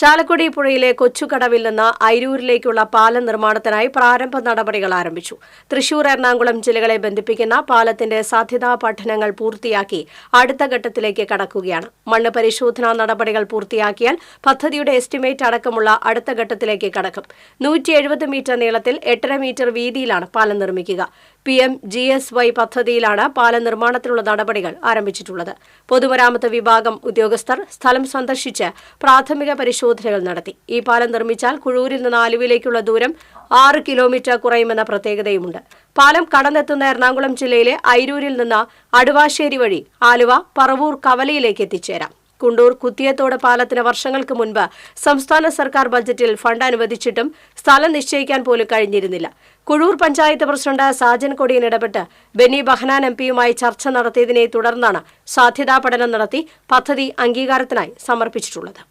ചാലക്കുടി പുഴയിലെ കൊച്ചുകടവിൽ നിന്ന് ഐരൂരിലേക്കുള്ള പാലം നിർമ്മാണത്തിനായി പ്രാരംഭ നടപടികൾ ആരംഭിച്ചു. തൃശൂർ എറണാകുളം ജില്ലകളെ ബന്ധിപ്പിക്കുന്ന പാലത്തിന്റെ സാധ്യതാ പഠനങ്ങൾ പൂർത്തിയാക്കി അടുത്ത ഘട്ടത്തിലേക്ക് കടക്കുകയാണ്. മണ്ണ് പരിശോധനാ നടപടികൾ പൂർത്തിയാക്കിയാൽ പദ്ധതിയുടെ എസ്റ്റിമേറ്റ് അടക്കമുള്ള അടുത്ത ഘട്ടത്തിലേക്ക് കടക്കും. നൂറ്റി മീറ്റർ നീളത്തിൽ എട്ടര മീറ്റർ വീതിയിലാണ് പാലം നിർമ്മിക്കുക. P M G S Y പദ്ധതിയിലാണ് പാല നിർമ്മാണത്തിനുള്ള നടപടികൾ ആരംഭിച്ചിട്ടുള്ളത്. പൊതുമരാമത്ത് വിഭാഗം ഉദ്യോഗസ്ഥർ സ്ഥലം സന്ദർശിച്ച് പ്രാഥമിക പരിശോധനകൾ നടത്തി. ഈ പാലം നിർമ്മിച്ചാൽ കുഴൂരിൽ നിന്ന് ആലുവയിലേക്കുള്ള ദൂരം ആറ് കിലോമീറ്റർ കുറയുമെന്ന പ്രത്യേകതയുമുണ്ട്. പാലം കടന്നെത്തുന്ന എറണാകുളം ജില്ലയിലെ ഐരൂരിൽ നിന്ന് അടുവാശ്ശേരി വഴി ആലുവ പറവൂർ കവലയിലേക്ക് എത്തിച്ചേരാം. കുണ്ടൂർ കുത്തിയത്തോട് പാലത്തിന് വർഷങ്ങൾക്ക് മുൻപ് സംസ്ഥാന സർക്കാർ ബജറ്റിൽ ഫണ്ട് അനുവദിച്ചിട്ടും സ്ഥലം നിശ്ചയിക്കാൻ പോലും കഴിഞ്ഞിരുന്നില്ല. കുഴൂർ പഞ്ചായത്ത് പ്രസിഡന്റ് സാജൻ കൊടിയൻ ഇടപെട്ട് ബെന്നി ബഹനാൻ എം പിയുമായി ചർച്ച നടത്തിയതിനെ തുടർന്നാണ് സാധ്യതാ പഠനം നടത്തി പദ്ധതി അംഗീകാരത്തിനായി സമർപ്പിച്ചിട്ടുള്ളത്.